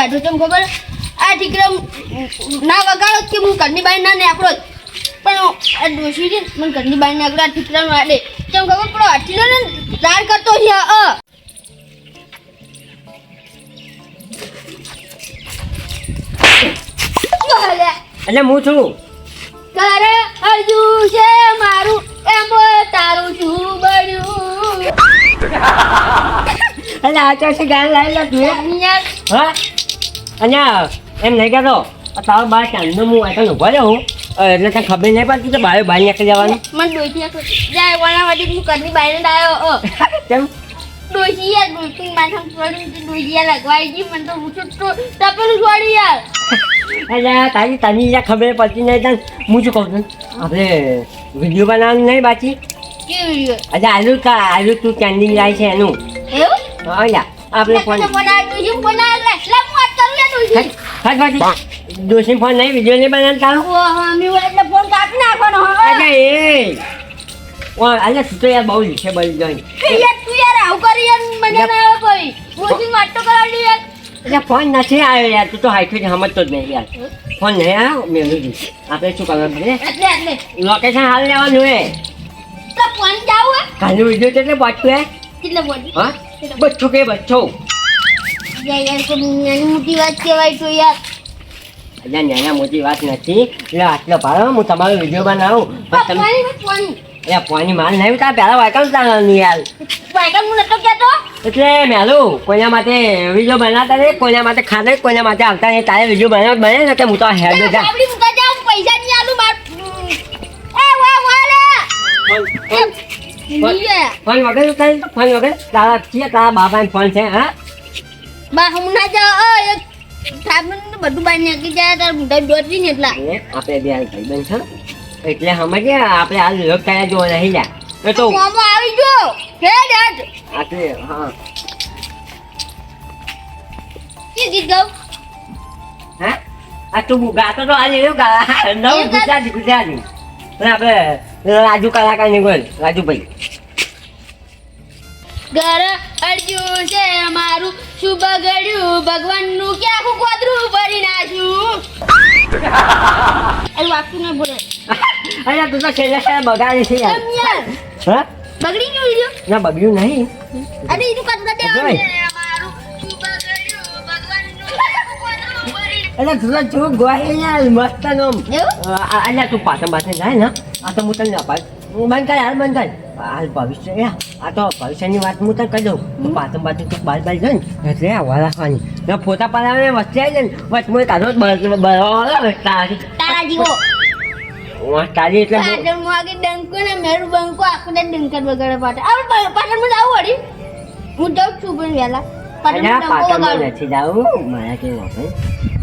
બહાર કેમ ખબર? આ ઠીકરા ના વગાડો કે હું ઘરની બહાર ના નીકળો? પણ આ ડોશી છે મને ઘરની બહાર નીકળો આ ઠીકરાનું આડે. કેમ ખબર પેલો હઠીલો ને દાર કરતો છે અ અને હું છું? કરે હજુ છે મારું એમ તારું છું બન્યું? એટલે આ છે ગાલ લાવી લો તું યાર. હા? અહીંયા એમ નહીં કહેતો. આ તારો બાર ચાંદો હું આગળ ઊભો રહ્યો હું. એટલે તને ખબર નહીં પડતી તો બારે બહાર નીકળી જવાનું? મને ડોસી જાય વાળા વાળી હું ઘરની બહાર જ આવ્યો કેમ? ડોસી યાર ડોસી માથા તો યાર લગવાઈ ગઈ મને તો હું તો તપેલું છોડી યાર. અલ્યા તારી તારી જ્યાં ખબર પડતી નહીં તને. હું શું કહું છું આપણે વીડિયો બનાવવાનું નહીં બાકી? અચ્છા? આલુ કા આલુ તું કેન્ડિંગ લાય છે એનું. એવું? હા આપણે ફોન મને દોશી ફોન નહીં વીડિયો નહીં બનાવવાનું તારો? ઓ હા મેં એટલે ફોન કાપી નાખવાનો અરે એ. અલ્યા તું તો યાર બહુ લીખે બળી જોઈ તું યાર આવું કરી યાર મજા ના આવે કોઈ. ડોશી વાત તો યાર. એટલે ફોન નથી આવ્યો યાર તું તો હાઈફી સમજતો જ નહીં યાર. ફોન નહીં આવ્યો? મેળવી આપણે શું કરવાનું પડે લોકેશન હાલ લેવાનું હે તો ફોન જાવ કાલનું વીડિયો કેટલે પહોંચ્યું હે? કેટલે બોલ હા? બચ્ચો કે બચ્ચો યાર યાર કોઈ નાની મોટી વાત કહેવાય તો યાર. એટલે નાના મોટી વાત નથી. એટલે આટલો ભાડો હું તમારો વીડિયો બનાવું. પણ તમે એટલે પાણી. માલ નહીં તાર પહેલાં વાયકલ તારવાનું યાર. વાયકલ હું નતો કહેતો? એટલે મેલું કોઈના માટે વીડિયો બનાવતા નહીં કોઈના માટે ખાતે કોઈના માટે આવતા નહીં. તારે વીડિયો બનાવ બને ને કે હું તો હેડ જા પૈસા નહીં આલું એ લે! ફોન- વગર ફોન વગર. તારા છે તારા બાપાને ફોન છે હા? બા હમણાં જ એક સાબન બધું બાર નાખી જાય તાર મુંડા દોરી ને એટલા. આપણે બે ભાઈ ભાઈબંધ છે એટલે સમજે આપણે હાલ લોક કાયા જો નહીં જા એ તો મોમો આવી જો હે ડેડ? આપણે હા. કે ગીત ગાવ હા? આ તું ગાતો તો આજે એવું ગા નવ ગુજરાતી ગુજરાતી. અને આપણે રાજુ કલાકારની બોલ રાજુભાઈ. ઘર અડ્યું છે અમારું. ભગવાનનું કે આખું કોદરું ભરી નાખ્યું? અરે વાગતું ના બોલે. અરે તું તો છેલ્લે છેલ્લે બગાડી છે યાર. હા? બગડી ગયું વિડિયો ના બગડ્યું નહીં. અરે એનું કામ કરતે એટલે તું જો ગોહી યાર મસ્ત નોમ એવું? અલ્યા તું પાછા પાછા જાય ને. આ તો હું તને અપાય બંધ કર હાલ બંધ કર. હાલ ભવિષ્ય યાર આ તો ભવિષ્યની વાત હું તને કહી દઉં. તું પાછળ બાજુ તું બાર બાર જાય ને એટલે હવા રાખવાની. ને ફોટા પાડાવે વચ્ચે આવી જાય ને કાઢો બરાબર તારી તારા જીવો. તારી એટલે હું- માં ડંકો ને મેરું બંકો આખો દે ડંકર વગર પાટણ હવે પાટણમાં જાવ વળી. હું જાઉં છું પણ વહેલા. પાટણમાં નથી જાવું મારા કેવું આપણે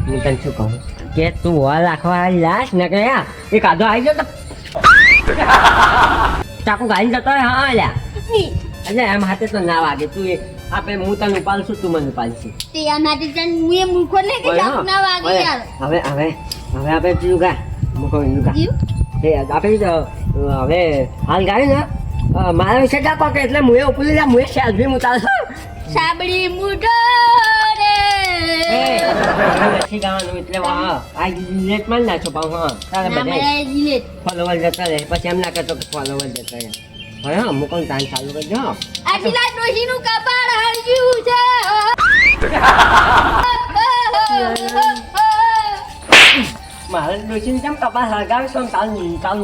હું તને શું કહું? કે તું વોલ રાખવા લાશ ને કે યા એ કાઢો આવી ગયો તો ચાકુ ગાડી જતો હોય હા અલ્યા. એટલે એમ હાથે તો ના વાગે. તું એ આપણે હું તને ઉપાડું તું મને ઉપાડશું તે આ માટે તને હું એ મૂર્ખો ને કે જાવ ના વાગે યાર. હવે હવે હવે આપણે પેલું ગા મૂકો એનું ગા તે આપણે તો, હવે હાલ ગાય ને. મારા વિશે ગા કોકે એટલે મુએ ઉપલી જા મુએ સેલ્ફી મુતાલ સાબડી મુઢો. નથી ગાવાનું એટલે વાહ આ લેટમાં જ નાખો પાછું હા તારે બધે ફોલોવર જતા રહે પછી એમ ના કરતો ફોલોવર જતા રહે હવે હા મૂકો તાન ચાલુ કરજો આટલા ડોશી નું કપાળ હળગ્યું છે મારે ડોસીને કેમ કપાસ હળગાવી છો તાલ તાલ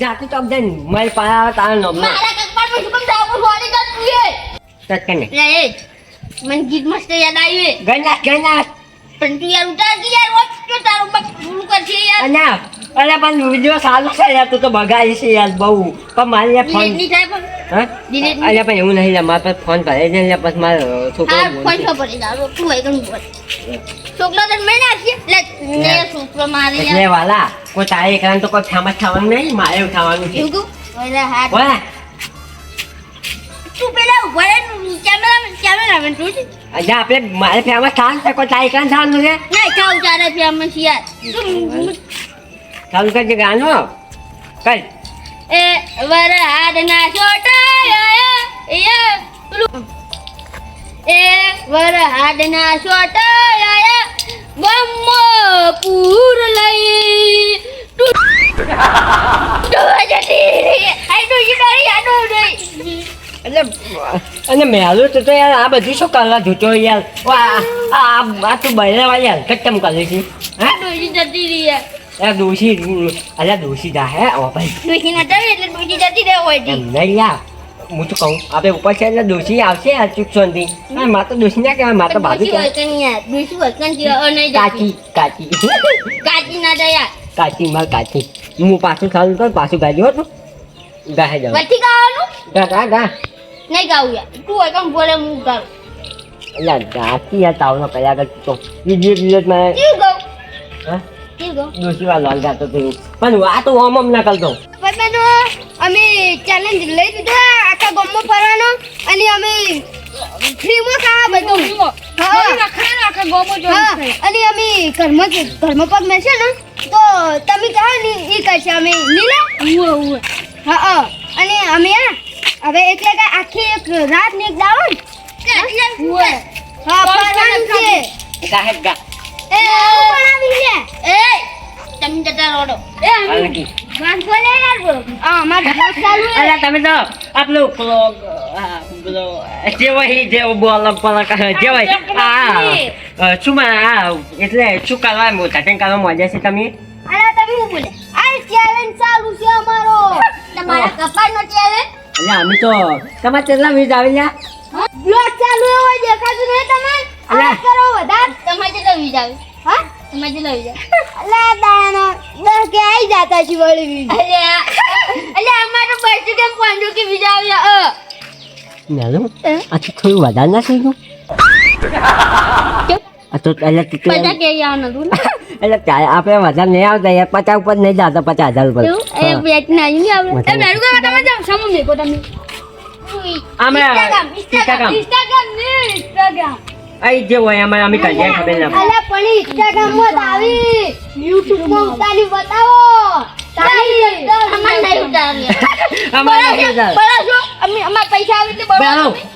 જાતું તો દે મારી પાસે તારા નોમનો મારા કપાળમાં શું કેમ ધાબો છોડી દે તું એ તત્કને મને ગીત મસ્ત યાદ આવ્યું ગણા ગણા પણ તું યાર ઉતાર કે યાર વોચ કે તારું બક પૂરું કરશે યાર. અલ્યા અરે પણ વીડિયો સારું છે યાર તું તો બગાડી છે યાર બહુ. પણ મારે યાર ફોન નહીં થાય પણ. હા? અરે પણ એવું નહીં મારા પાસે ફોન કરે છે એટલે પછી મારો છોકરો ફોન. પૈસા જાવ તું હોય બોલ છોકરો તો મેં નાખી લે ને છોકરો મારે એટલે વાલા કોઈ તારે એકલા તો કોઈ ફેમસ થવાનું નહીં મારે થવાનું છે. ઓલા હાથ. તું પેલા ઊભા રહે કેમેરા કેમેરામેન તું છે? આપણે મારે ફેમસ થાન છે કોઈ તારે એકલા થવાનું છે? નહીં ચાલ ચાલે ફેમસ યાર. તું ચાલુ કરજે ગાનું? કર એ વરહાદ ના છોટા એ પેલું. એ વરહાડના સોટાયા ગમો પૂર લઈ. ડોહા જતી. આઈ ડોહી ડોહી, આ ડોહી ડોહી. એટલે અને મેલું તો તો યાર આ બધું શું કરવા જૂતો યાર? આ આ આ તું બહેરા વાળી હરકત કેમ કરે છે? હા? ડોહી જતી રહી યાર. દોશી અલ્યા દોશી જા હે ઓ ભાઈ. ના ચાલે એટલે ડોહી જતી રહે હોય નહીં યાર હું તો કહું આપણે ઉપર છે એટલે દોશી આવશે આ ચૂક સોનથી. હા મારે તો ના કહેવાય મારે તો બાજુ કાચી કાચી. કાચી ના જાય કાચી માર કાચી. હું પાછું ચાલુ કર પાછું ગાડી હતું ગાહે જાવ ગા ગા ગા નહીં ગાવું યાર. તું હોય કેમ બોલે હું ગાઉં. યાર ગાતી યાર તાવનો કયા આગળ તો બીજી એક દિવસ મારે કેવું ગાઉં? હા? કેવું ગાઉં? દોશી વાર લોન ગાતો થયું પણ આ તો ઓમ ઓમ ના કરતો. બધાનો અમે ચેલેન્જ લઈ લીધો આખા ગામમાં ફરવાનો. અને અમે ફ્રીમાં ખાવા બધું. હા. હા. અને અમે ઘરમાં જ ઘરમાં પગ મેસે ને તો તમે કહો ને એ કરશે અમે લીલા હા હા. અને અમે આ હવે એટલે કે આખી એક રાત ને એક દાડો ને હા ફરવાનું છે? સાહેબ ગા એ બનાવી લે એ તમે જતા રોડો એ હાલ કી. વાંચો યાર આ અમાર ઢોલ ચાલુ હે તમે તો આપણું પેલો આ, પેલો જેવો જેવો બોલ બોલ કહે આ આ એટલે શું કરવા મોટા કરવા મજા છે તમે? અલા તમે હું બોલે? આ ચેલેન્જ ચાલુ છે અમારો. તમારા કપાળનો ચેલેન્જ અલ્યા અમે તો તમારે કેટલા વીજ આવી લ્યા બ્લોક ચાલુ હોય દેખાતું નહીં તમને અલા. કરો વધાર. તમારે કેટલા વીજ આવે. હા? તમારે કેટલા વીજ આવે. અલા દાનો દસ કે આવી જાતા છે વળી વીજ અલ્યા અલ્યા અમારો બસ કેમ કે વીજ આવ્યા અ. મેલું આ તો થોડું વધારે ના થઈ ગયું તો એટલે પચાસ કે આવવાનું હતું એટલે આપણે વધારે નહીં આવતા યાર પચાસ ઉપર નહીં જતા પચાસ હજાર ઉપર. એ. બેટ નહીં આવે મજા એ મેરું કાકા તમે જાવ સામો મેકો તમે. અમે ઇન્સ્ટાગ્રામ ઇન્સ્ટાગ્રામ. ઇન્સ્ટાગ્રામ ને ઇન્સ્ટાગ્રામ અહીં જે હોય અમારે અમે કરીએ ખબર ના. પણ ઇન્સ્ટાગ્રામમાં આવી. યુટ્યુબમાં ઉતારી બતાવો.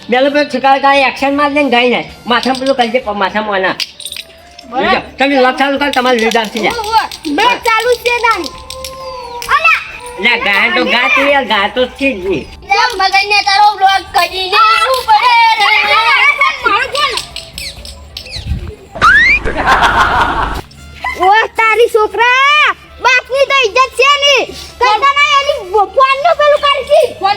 બેલો પેલો છોકરા કાંઈ એક્શનમાં લઈને ગઈ ને માથામાં પેલું કરજે પ- માથામાં આના બરાબર. તમે લક્ષ ચાલુ કરો તમારે નાની ગાય તો તારી છોકરા બાપની તો ઇજ્જત છે ની કરતા ના એની ફોન નો પેલું કરતી ફોન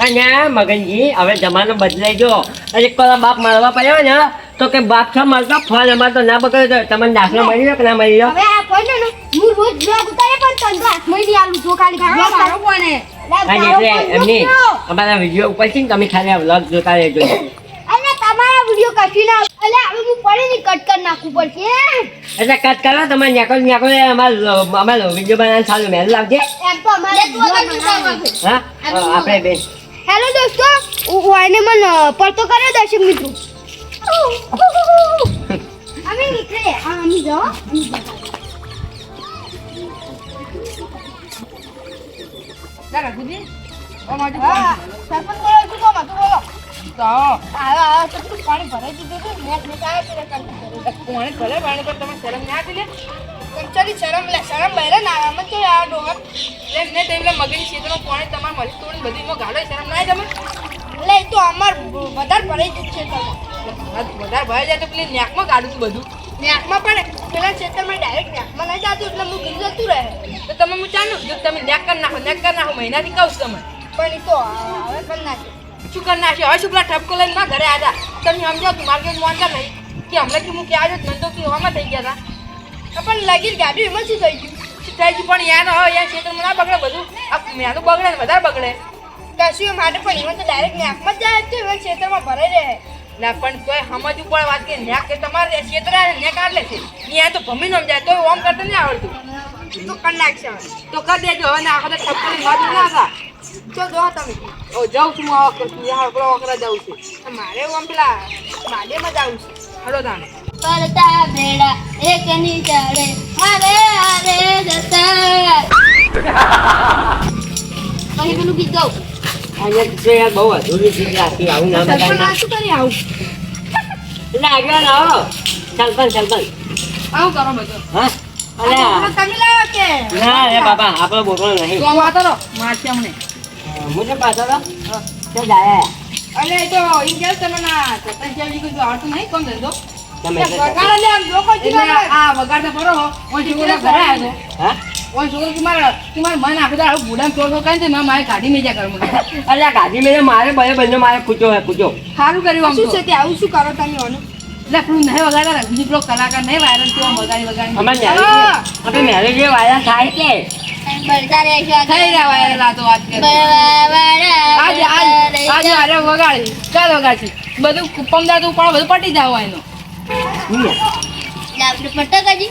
અને મગનજી હવે જમાનો બદલાઈ ગયો. અરે એક પેલા બાપ મારવા પડ્યો ને તો કે બાપ છો મારતા ફોન અમારે તો ના બગડ્યો તો તમને દાખલો મળી ગયો કે ના મળી ગયો? હવે આ ફોન ને હું રોજ બ્લોગ ઉતારે પણ તંત્ર હાથમાં નહીં આલું જો ખાલી બ્લોગ મારો ફોન હે. અને એટલે એમની અમારા વીડિયો ઉપર છે ને તમે ખાલી આ વ્લોગ જોતા રહેજો. અને તમારા વીડિયો કશી ના અલે હવે હું પડે ની કટ કરી નાખવું પડશે એટલે કટ કરો તમારે ન્યાકો ન્યાકો અમારે અમારે વીડિયો બનાવવાનું ચાલુ મેલ લાવજે. એમ તો અમારે હા? આપણે બેન હેલો દોસ્તો વાને મન પડતો કર્યો દર્શક મિત્રો. અમે નીકળે આ અમે જાઓ હા, સરપંચ બોલો છું તો મતું બોલો. આવો આવો તો તું પાણી ભરાઈ દીધું હતું મેં મેં કાય પેલે કરી કંચરી શરમ લે શરમ બહેરે ના તો આ ડોગર લે એ તો અમાર વધારે ભરાઈ ગયું છે તો. નેકમાં પણ પેલા ખેતરમાં ડાયરેક્ટ નેકમાં નહીં જાતું એટલે હું ગીર જતું રહે. મહિનાથી કહું છું તમે પણ એ તો હવે પણ નાખે શું કરી નાખ્યું હવે શું પેલા ઠપકો લઈને ના ઘરે આવ્યા તમે સમજાવ તું માર્કેટ મોનતા નહીં. કે હમણાં કે હું કે આવ્યો ધંધો તો કે હવામાં થઈ ગયા હતા. પણ લાગી ગાડી એમાં શું થઈ ગયું? શું થઈ ગયું? પણ યાર હવે યાર ક્ષેત્રમાં ના બગડે બધું. આ મેનું બગડે ને વધારે બગડે. કશું માટે પણ એમાં તો ડાયરેક્ટ નેકમાં જ જાય છે હવે ક્ષેત્રમાં ભરાઈ રહે. ના પણ તોય સમજ ઉપર વાત કે ન્યા કે તમારે ક્ષેત્ર ન્યા કાઢલે છે. ત્યાં તો ભમી નો જાય તોય ઓમ કરતા નહીં આવડતું. તો કરી નાખશે તો કરી દેજો. હવે ના આખો ઠપકો લઈને બાજુ ના હતા જો જો તમે. ઓ જાઉં છું હું આવા કરતું યાર આપણો વખરા જાઉં છું. મારે આમ પેલા માડેમાં જવું છે. હલો તાને પડતા બેડા એક ની ચડે અરે અરે જતા. પછી પેલું ગીત ગાઉં. અહીંયા તો યાર બહુ અધૂરી ચીજ રાખી આવું ના સરપંચ બગાડના આ શું કરી આવું? એટલે આગળ આવો. ચાલતા ચાલતા આવું કરો બધું. હા? અલ્યા. તમે લાવો કે? ના રે બાબા આપણો બોકડો નહીં. તો આમ વાતો મારશે અમને. હું તો પાછો તો. તે જાય? અરે તો ઈ ગેસ તમે ના કોઈ આવતું નહીં કોણ ધંધો. તમે તો- લે આમ લોકો એટલે આ વગાડતા પડો હો. ઓય છોકરો ઘરે આવ્યો હા? ઓય છોકરો કે મારા કે મારા મન આખું દાડો બુડામ ચોર ચોર કરીને મેં મારે કાઢી મેજા કરું મને અલ્યા ગાડી મેં મારે બે બંને મારે કૂચો હે કૂચો સારું કર્યું આમ શું છે તે? આવું શું કરો તમે ઓને એટલે નહીં વગાડતા ને બીજી કલાકાર નહીં વાયરલ થયો વગાડી વગાડી મેરેજ આપણે મેરેજ જે વાયરા થાય કે બળતા રહેશો થઈ રહ્યા વાયરલ તો વાત કરે. આજે આજે આજે અરે વગાડી. ચાલ વગાડશે? બધું પમદાર તું પણ બધું પટી જાવ એનો પટકાજી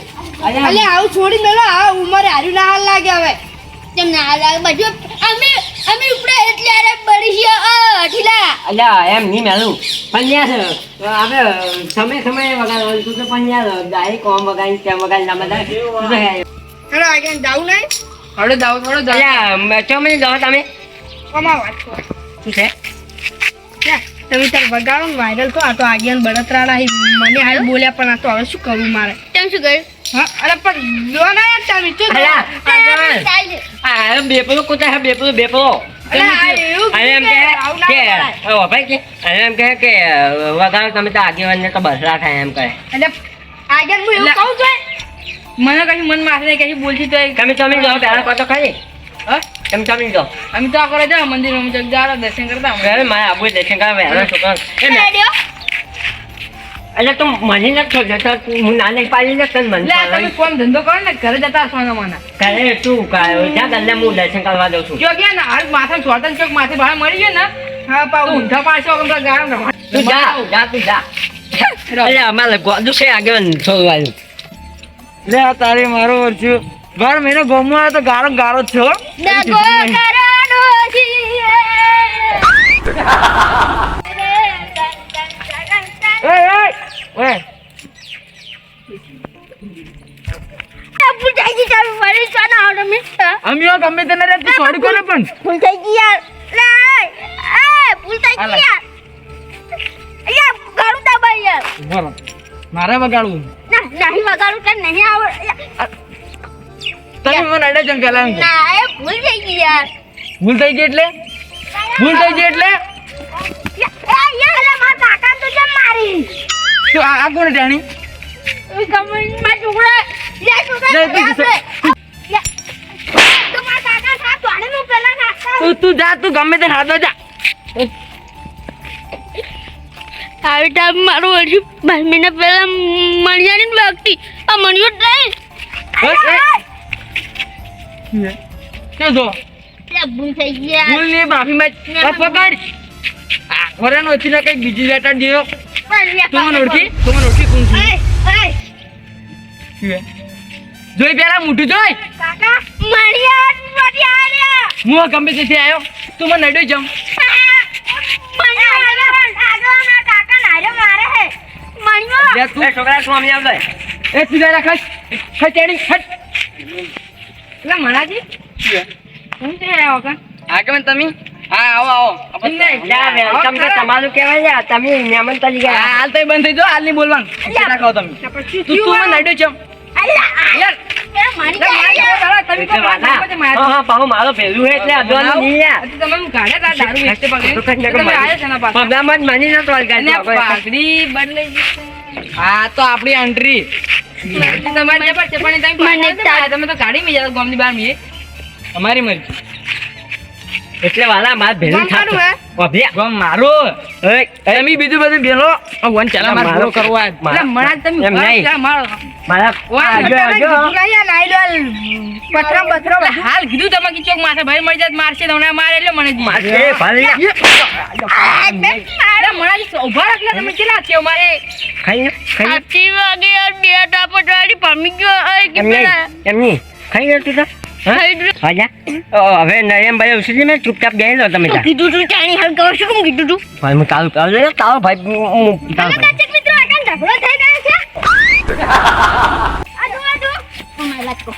અલે આવું છોડી મેલો આ ઉંમરે હાર્યું ના હાલ લાગે હવે. કેમ ના હાલ લાગે? બધું અમે અમે ઉપડે એટલે અરે બળી છે અઠીલા અલ્યા એમ નહીં મેલું. પણ યાર આપણે સમય સમયે વગાડવાનું તું તો પણ યાર ડાયરેક્ટ કોમ વગાડી ત્યાં વગાડી ના બધા કેવું આગળ જાવું નહીં? થોડો જાવ થોડો જાવ અલ્યા ચો મને જાઓ તમે. કમા વાત કરો. શું છે? તમે તાર વગાડો ને વાયરલ તો આ તો આગિયાન બળતરાડા મને હાલ બોલ્યા પણ આ તો હવે શું કરવું મારે? તેમ શું કર્યું? હા અરે પણ જો ને યાર તમે ચો અલ્યા આ બેપલો કોતા હે બેપલો બેપલો અલ્યા, આ એવું અને એમ ને, કે કરાય. ઓ ભાઈ કે અને એમ કહે કે વગાડો તમે તો તો બસરા થાય એમ કહે. એટલે આગળ હું એવું કહું છું? મને કશું મન માથે આશરે કશું બોલતી તો તમે ચમી જાઓ પહેલા કહો તો ખરી તમે ચમી જાઓ. અમે તો આ કરે જાઓ મંદિર જગ જાઓ દર્શન કરતા અમે. મારે આબુ દર્શન કરવા વહેલો છોકરો મેં- એટલે તું મને નથી છો તો હું નાને પાડી ને તન મને તમે કોમ ધંધો કરો ને ઘરે જતા હશો ને મને. ઘરે તું કાયો? જ્યાં ગલ્લે હું દર્શન કરવા દઉં છું. જો કે ને હાલ માથા ચોટન ચોક માથે ભાડે મળી ગયો ને હા પા પાઉં ઊંધા પાછો અમે ગાળો રમા- તું જા જા તું જા. એટલે અમારે ગોદું છે આગળ છોડવાનું લે તારી મારો વર્ષ બાર મહિનો ગમવા આવે તો ગારો ગારો છો ડગો કરાડો છીએ. એ એ ઓય ભૂલ થઈ ગઈ ચાલ ફરી ચાલ આવો તમે અમે યો ગમે તેને રે તું સોડી કોને પણ? ભૂલ થઈ ગઈ યાર. એ ભૂલ થઈ. ગઈ યાર. અહીંયા ગાડું યાર. મારે વગાડવું ના નહીં નહીં આવડ. તમે મને અડે જણ પેલા ના એ ભૂલ થઈ ગઈ યાર. ભૂલ થઈ ગઈ એટલે? ભૂલ થઈ ગઈ એટલે? એ યાર મારા કાકા તો મારી? આ જાણી? લે તું જા તું ગમે તે હાથો જા. આવી ટાઈમ મારું હજુ બાર મહિના પહેલા મણિયાની વ્યક્તિ આ મણિયો જ નહીં હે? શું ભૂલ થઈ ગઈ ભૂલ નહીં માફી માં પકડ આ ખોરે નો ઓછી બીજી લેટર દિયો તું મને ઓળખી તું મને ઓળખી કોણ છું એય, એય, શું હે? જોઈ પેલા જોઈ કાકા. હું ગમે તેથી આવ્યો તું મને નડ્યો જમ કાકા નાર્યો મારે હે. મણિયો. તું છોકરા તું આમ આવડે એ તું જરા ખસ ખસ ખસ એટલે મણાજી હું તે આવ્યો કા? આગમન તમે? હા આવો આવો. વેલકમ તો તમારું કહેવાય તમે મહેમાન હાલ તો બંધ થઈ જાઓ હાલ નહીં બોલવાનું. ખાઓ તમે? તું તું મને નડ્યો મારે એમ આ તો આપણી એન્ટ્રી તમારી જે પણ છે પણ તમે તમે તો ગાડી માં જાવ ગામની બહાર મીએ. અમારી મરજી એટલે વાલા માર ભેલું થાતું ઓભે ગમ મારો તમે બીજું બધું ભેલો વન ચાલા મારો કરવો એટલે મણા તમે એમ નહીં. મારો. મારા. પથરા હાલ કીધું તમે કે ચોક માથે ભાઈ મળી જાય મારશે તો હમણાં મારે એટલે મને. મારે ઊભા રાખ ને તમે કેટલા છે મારે ખાઈ સાચી વાગે યાર બે ટાપો પામી ગયો તું હવે નરેમ ભાઈ ઉછળી મેં ચૂપચાપ બેહી લો તમે કીધું તું ચાણી હાલ કરો શું કીધું તું. ભાઈ હું તારું તારું તારો ભાઈ તારો ભાઈ દર્શક મિત્રો આકાન ઝઘડો થઈ ગયો છે આદુ આદુ. અમાય લાગતો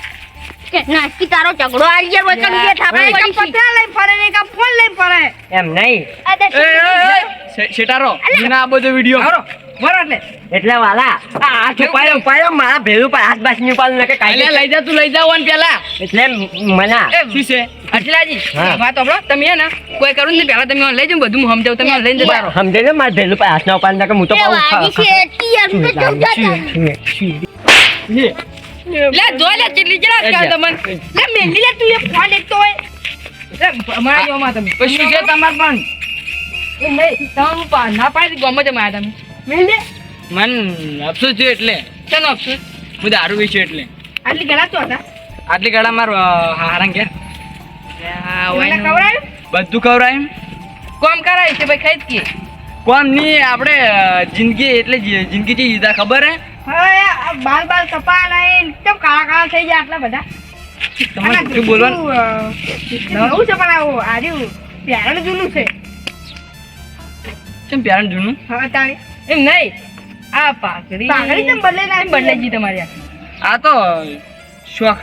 કે નાસ્તી તારો ઝઘડો આ ગયો વચન કે થાપે એક આમ પતરા લઈ ફરે ને કમ ફોન લઈ ફરે. એમ નહીં. શેટારો અલ્યા. આ બધો વીડિયો. આવરો બરો એટલે એટલે વાલા આ હાથ પાયો મારા ભેરું પર હાથ બાસી ની ઉપાડું કે કાઈ લઈ જા તું લઈ જાવ પેલા. એટલે મના એ શું છે? અટલાજી વાત આપણો તમે હે ને કોઈ કરું ને પેલા તમે લઈ જાઓ બધું હું સમજાવું તમે લઈ લઈને જતા રહો. સમજે ને મારા ભેરું પર હાથ ના પાલ નકે હું તો પાઉં લે જો લે કેટલી જરા કા તમને. લે મેલી લે તું એ ફોન એક તો લે અમારા જોમાં તમે. પછી છે તમાર પણ? એ નહીં તમે પા- ના પાડી ગમે તમે માયા તમે. મેલી મન અફસોસ થયો એટલે. ચાલો અફસોસ? હું દારૂ છું એટલે. આટલી ગળા તો હતા. આટલી ગળા માર હારાંગ ખવડાવ્યું? બધું ખવડાયું કોમ કરાય છે ભાઈ ખાઈ કે. કોમની આપણે જિંદગી એટલે જિંદગી ચી જીતા ખબર હે? હવે બાલ બાલ કપા નહીં કેમ કાળા કાળા થઈ ગયા આટલા બધા? તમારે શું બોલવાનું? નવું છે પણ આવું આજે પ્યારણ જૂનું છે. કેમ પ્યારણ જૂનું? હવે તારી એમ નહીં. આ પાઘડી. પાઘડી તમે બદલે ના બદલે જી તમારી આ તો શોખ.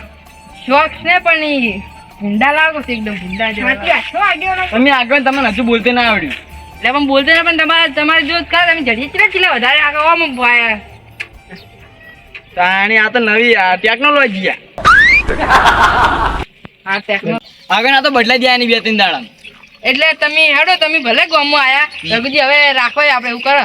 શોખ છે પણ ઈ ભૂંડા લાગો છે એકદમ ભૂંડા જેવા તમે આગળ તમને હજુ બોલતે ના આવડ્યું. એટલે પણ બોલતે ના પણ તમારે તમારે જો કા તમે જડીએ ચીલા ચીલા વધારે આગળ? આમ ભાઈ. તાણી આ તો નવી આ ટેકનોલોજી આ. ટેકનો આગળ આ તો બદલાઈ ગયા ની બે ત્રણ દાડા એટલે તમે હેડો તમે ભલે ગામમાં આયા. રઘુજી હવે રાખો આપણે એવું કરો.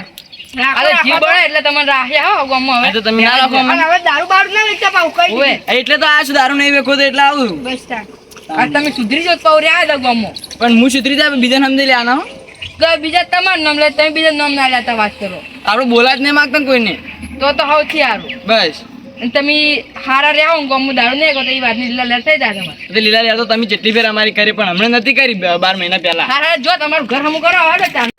એટલે તમે રાખ્યા હો ગામમાં હવે. તો તમે ના રાખો હવે દારૂ બારૂ ના વેચતા પાઉં કઈ એટલે તો આ શું દારૂ નહીં વેખો તો એટલે આવું. બસ તમે સુધરી જો પાઉં રહ્યા હતા ગામમાં પણ હું સુધરી જાય બીજાને સમજી લે આના. બીજા તમારું નામ લે તમે બીજા નામ ના લેતા વાત કરો. આપણે બોલા જ નહીં માગતા ને કોઈને. તો તો સૌથી સારું બસ. તમે હારા રહ્યા હું ગમું દારૂ નહીં તો એ વાતની લીલા લેર થઈ જાય તમારે. લીલા યાર તો તમે જેટલી ફેર અમારી કરી પણ હમણાં નથી કરી બાર મહિના પહેલા. હારા જો તમારું ઘર હમું કરો આવે ચાલ.